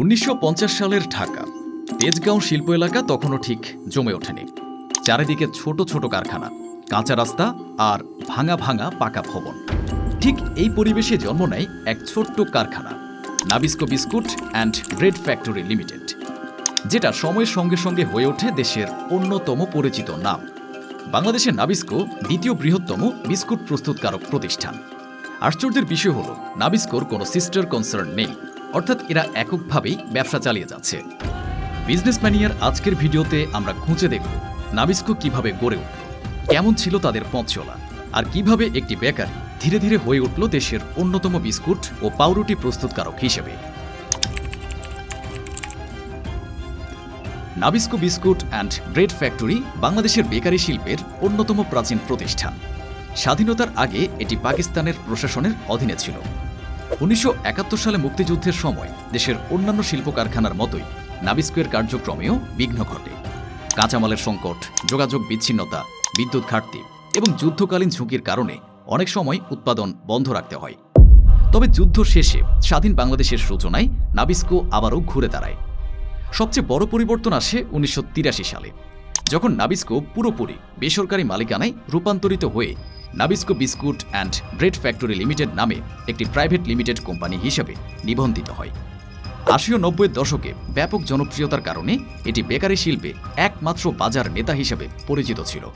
উনিশশো পঞ্চাশ সালের ঢাকা, তেজগাঁও শিল্প এলাকা তখনও ঠিক জমে ওঠেনি। চারিদিকে ছোট ছোট কারখানা, কাঁচা রাস্তা আর ভাঙা ভাঙা পাকা ভবন। ঠিক এই পরিবেশে জন্ম নেয় এক ছোট্ট কারখানা, Nabisco biscuit and bread factory limited, যেটা সময়ের সঙ্গে সঙ্গে হয়ে ওঠে দেশের অন্যতম পরিচিত নাম। বাংলাদেশের নাবিস্কো দ্বিতীয় বৃহত্তম বিস্কুট প্রস্তুতকারক প্রতিষ্ঠান। আশ্চর্যের বিষয় হল, নাবিস্কোর কোনো সিস্টার কনসার্ন নেই। অর্থাৎ এরা এককভাবেই ব্যবসা চালিয়ে যাচ্ছে। বিজনেস ম্যানিয়ার আজকের ভিডিওতে আমরা খুঁজে দেখব নাবিস্কো কীভাবে গড়ে উঠল, কেমন ছিল তাদের পথ চলা, আর কীভাবে একটি বেকারি ধীরে ধীরে হয়ে উঠল দেশের অন্যতম বিস্কুট ও পাউরুটি প্রস্তুতকারক হিসেবে। Nabisco biscuit and bread factory বাংলাদেশের বেকারি শিল্পের অন্যতম প্রাচীন প্রতিষ্ঠান। স্বাধীনতার আগে এটি পাকিস্তানের প্রশাসনের অধীনে ছিল। উনিশশো একাত্তর সালে মুক্তিযুদ্ধের সময় দেশের অন্যান্য শিল্প কারখানার মতোই নাবিস্কোয়ের কার্যক্রমেও বিঘ্ন ঘটে। কাঁচামালের সংকট, যোগাযোগ বিচ্ছিন্নতা, বিদ্যুৎ ঘাটতি এবং যুদ্ধকালীন ঝুঁকির কারণে অনেক সময় উৎপাদন বন্ধ রাখতে হয়। তবে যুদ্ধ শেষে স্বাধীন বাংলাদেশের সূচনায় নাবিস্কো আবারও ঘুরে দাঁড়ায়। সবচেয়ে বড় পরিবর্তন আসে উনিশশো তিরাশি সালে, যখন নাবিস্কো পুরোপুরি বেসরকারি মালিকানায় রূপান্তরিত হয়ে Nabisco biscuit and bread factory limited নামে একটি প্রাইভেট লিমিটেড কোম্পানি হিসেবে নিবন্ধিত হয়। আশি ও নব্বইয়ের দশকে ব্যাপক জনপ্রিয়তার কারণে এটি বেকারি শিল্পে একমাত্র বাজার নেতা হিসেবে পরিচিত ছিল।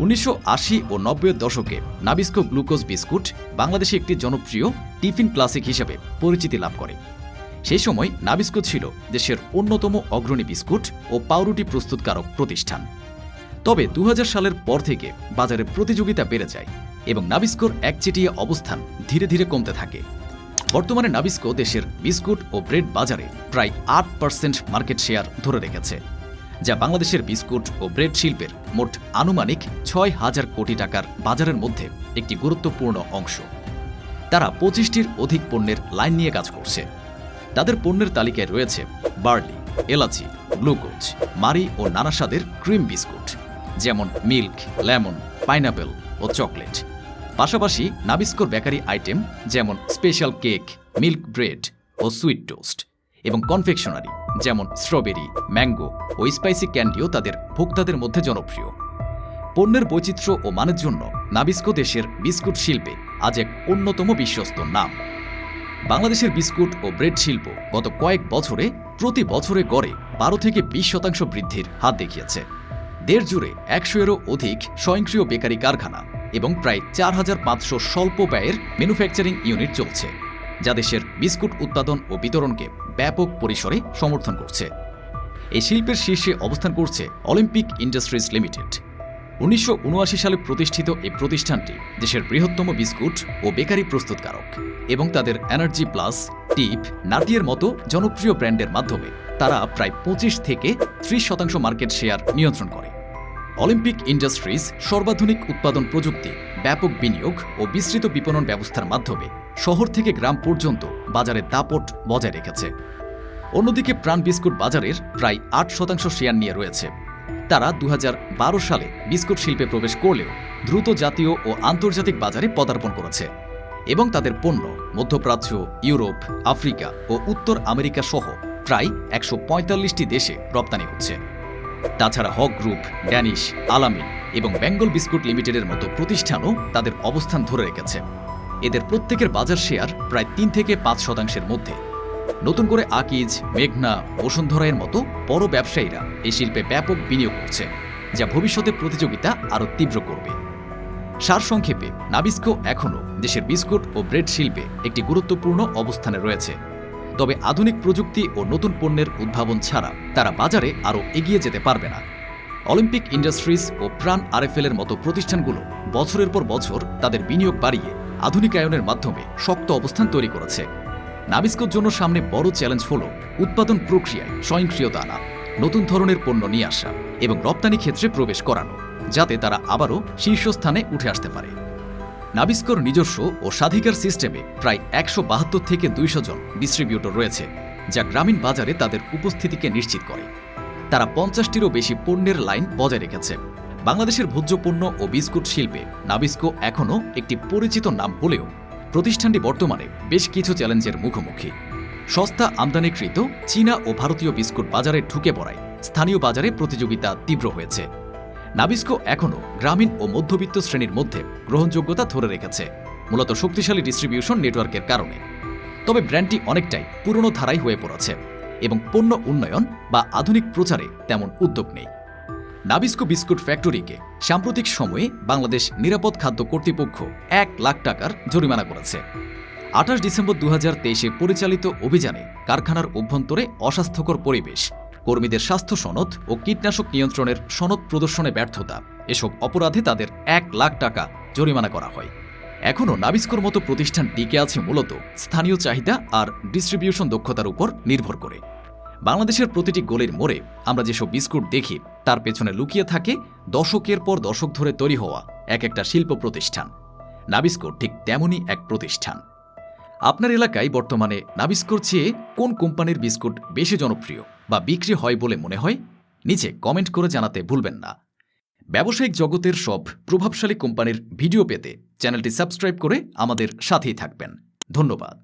উনিশশো আশি ও নব্বইয়ের দশকে নাবিস্কো গ্লুকোজ বিস্কুট বাংলাদেশে একটি জনপ্রিয় টিফিন ক্লাসিক হিসেবে পরিচিতি লাভ করে। সেই সময় নাবিস্কো ছিল দেশের অন্যতম অগ্রণী বিস্কুট ও পাউরুটি প্রস্তুতকারক প্রতিষ্ঠান। তবে দু হাজার সালের পর থেকে বাজারে প্রতিযোগিতা বেড়ে যায় এবং নাবিস্কোর একচেটিয়া অবস্থান ধীরে ধীরে কমতে থাকে। বর্তমানে নাবিস্কো দেশের বিস্কুট ও ব্রেড বাজারে প্রায় আট পার্সেন্ট মার্কেট শেয়ার ধরে রেখেছে, যা বাংলাদেশের বিস্কুট ও ব্রেড শিল্পের মোট আনুমানিক ছয় হাজার কোটি টাকার বাজারের মধ্যে একটি গুরুত্বপূর্ণ অংশ। তারা পঁচিশটির অধিক পণ্যের লাইন নিয়ে কাজ করছে। তাদের পণ্যের তালিকায় রয়েছে বার্লি, এলাচি, গ্লুকোজ, মারি ও নানা স্বাদের ক্রিম বিস্কুট। যেমন মিল্ক, লেমন, পাইনাপেল ও চকলেট। পাশাপাশি নাবিস্কোর বেকারি আইটেম যেমন স্পেশাল কেক, মিল্ক ব্রেড ও সুইট টোস্ট এবং কনফেকশনারি যেমন স্ট্রবেরি, ম্যাঙ্গো ও স্পাইসি ক্যান্ডিও তাদের ভোক্তাদের মধ্যে জনপ্রিয়। পণ্যের বৈচিত্র্য ও মানের জন্য নাবিস্কো দেশের বিস্কুট শিল্পে আজ এক অন্যতম বিশ্বস্ত নাম। বাংলাদেশের বিস্কুট ও ব্রেড শিল্প গত কয়েক বছরে প্রতি বছরে গড়ে বারো থেকে বিশ শতাংশ বৃদ্ধির হাত দেখিয়েছে। দেড় জুড়ে একশো এরও অধিক স্বয়ংক্রিয় বেকারি কারখানা এবং প্রায় চার হাজার পাঁচশো স্বল্প ব্যয়ের ম্যানুফ্যাকচারিং ইউনিট চলছে, যা দেশের বিস্কুট উৎপাদন ও বিতরণকে ব্যাপক পরিসরে সমর্থন করছে। এই শিল্পের শীর্ষে অবস্থান করছে অলিম্পিক ইন্ডাস্ট্রিজ লিমিটেড উনিশশো উনআশি সালে প্রতিষ্ঠিত এই প্রতিষ্ঠানটি দেশের বৃহত্তম বিস্কুট ও বেকারি প্রস্তুতকারক এবং তাদের এনার্জি প্লাস টিপ নাটিয়ের মতো জনপ্রিয় ব্র্যান্ডের মাধ্যমে তারা প্রায় পঁচিশ থেকে ত্রিশ শতাংশ মার্কেট শেয়ার নিয়ন্ত্রণ করে। অলিম্পিক ইন্ডাস্ট্রিজ সর্বাধুনিক উৎপাদন প্রযুক্তি, ব্যাপক বিনিয়োগ ও বিস্তৃত বিপণন ব্যবস্থার মাধ্যমে শহর থেকে গ্রাম পর্যন্ত বাজারে দাপট বজায় রেখেছে। অন্যদিকে প্রাণ বিস্কুট বাজারের প্রায় আট শতাংশ শেয়ার নিয়ে রয়েছে। তারা দু হাজার বারো সালে বিস্কুট শিল্পে প্রবেশ করলেও দ্রুত জাতীয় ও আন্তর্জাতিক বাজারে পদার্পণ করেছে এবং তাদের পণ্য মধ্যপ্রাচ্য, ইউরোপ, আফ্রিকা ও উত্তর আমেরিকা সহ প্রায় একশো দেশে রপ্তানি হচ্ছে। তাছাড়া হক গ্রুপ, ড্যানিশ, আলামিন এবং বেঙ্গল বিস্কুট লিমিটেডের মতো প্রতিষ্ঠানও তাদের অবস্থান ধরে রেখেছে। এদের প্রত্যেকের বাজার শেয়ার প্রায় তিন থেকে পাঁচ শতাংশের মধ্যে। নতুন করে আকিজ, মেঘনা বসুন্ধরায়ের মতো বড় ব্যবসায়ীরা এই শিল্পে ব্যাপক বিনিয়োগ করছে, যা ভবিষ্যতে প্রতিযোগিতা আরও তীব্র করবে। সারসংক্ষেপে, নাবিস্কো এখনও দেশের বিস্কুট ও ব্রেড শিল্পে একটি গুরুত্বপূর্ণ অবস্থানে রয়েছে। তবে আধুনিক প্রযুক্তি ও নতুন পণ্যের উদ্ভাবন ছাড়া তারা বাজারে আরও এগিয়ে যেতে পারবে না। অলিম্পিক ইন্ডাস্ট্রিজ ও প্রাণ আরএফএলের মতো প্রতিষ্ঠানগুলো বছরের পর বছর তাদের বিনিয়োগ বাড়িয়ে আধুনিকায়নের মাধ্যমে শক্ত অবস্থান তৈরি করেছে। নাবিস্কোর জন্য সামনে বড় চ্যালেঞ্জ হল উৎপাদন প্রক্রিয়ায় স্বয়ংক্রিয়তা আনা, নতুন ধরনের পণ্য নিয়ে আসা এবং রপ্তানি ক্ষেত্রে প্রবেশ করানো, যাতে তারা আবারও শীর্ষস্থানে উঠে আসতে পারে। নাবিস্কোর নিজস্ব ও স্বাধিকার সিস্টেমে প্রায় একশো বাহাত্তর থেকে দুইশো জন ডিস্ট্রিবিউটর রয়েছে, যা গ্রামীণ বাজারে তাদের উপস্থিতিকে নিশ্চিত করে। তারা পঞ্চাশটিরও বেশি পণ্যের লাইন বজায় রেখেছে। বাংলাদেশের ভোজ্য পণ্য ও বিস্কুট শিল্পে নাবিস্কো এখনও একটি পরিচিত নাম হলেও প্রতিষ্ঠানটি বর্তমানে বেশ কিছু চ্যালেঞ্জের মুখোমুখি। সস্তা, আমদানিকৃত চীনা ও ভারতীয় বিস্কুট বাজারে ঢুকে পড়ায় স্থানীয় বাজারে প্রতিযোগিতা তীব্র হয়েছে। নাবিস্কো এখনও গ্রামীণ ও মধ্যবিত্ত শ্রেণির মধ্যে গ্রহণযোগ্যতা ধরে রেখেছে, মূলত শক্তিশালী ডিস্ট্রিবিউশন নেটওয়ার্কের কারণে। তবে ব্র্যান্ডটি অনেকটাই পুরনো ধারাই হয়ে পড়েছে এবং পণ্য উন্নয়ন বা আধুনিক প্রচারে তেমন উদ্যোগ নেই। নাবিস্কো বিস্কুট ফ্যাক্টরিকে সাম্প্রতিক সময়ে বাংলাদেশ নিরাপদ খাদ্য কর্তৃপক্ষ এক লাখ টাকার জরিমানা করেছে। আঠাশ ডিসেম্বর দু তেইশে পরিচালিত অভিযানে কারখানার অভ্যন্তরে অস্বাস্থ্যকর পরিবেশ কর্মীদের স্বাস্থ্য সনদ ও কীটনাশক নিয়ন্ত্রণের সনদ প্রদর্শনে ব্যর্থতা। এসব অপরাধে তাদের এক লাখ টাকা জরিমানা করা হয়। এখনও নাবিস্কোর মতো প্রতিষ্ঠান টিকে আছে মূলত স্থানীয় চাহিদা আর ডিস্ট্রিবিউশন দক্ষতার উপর নির্ভর করে। বাংলাদেশের প্রতিটি গোলের মোড়ে আমরা যেসব বিস্কুট দেখি, তার পেছনে লুকিয়ে থাকে দশকের পর দশক ধরে তৈরি হওয়া এক একটা শিল্প প্রতিষ্ঠান। নাবিস্কো ঠিক তেমনই এক প্রতিষ্ঠান। আপনার এলাকায় বর্তমানে নাবিস্কোর চেয়ে কোন কোম্পানির বিস্কুট বেশি জনপ্রিয়? বা বিক্রি হয় বলে মনে হয়, নিচে কমেন্ট করে জানাতে ভুলবেন না। ব্যবসায়িক জগতের সব প্রভাবশালী কোম্পানির ভিডিও পেতে চ্যানেলটি সাবস্ক্রাইব করে আমাদের সাথেই থাকবেন। ধন্যবাদ।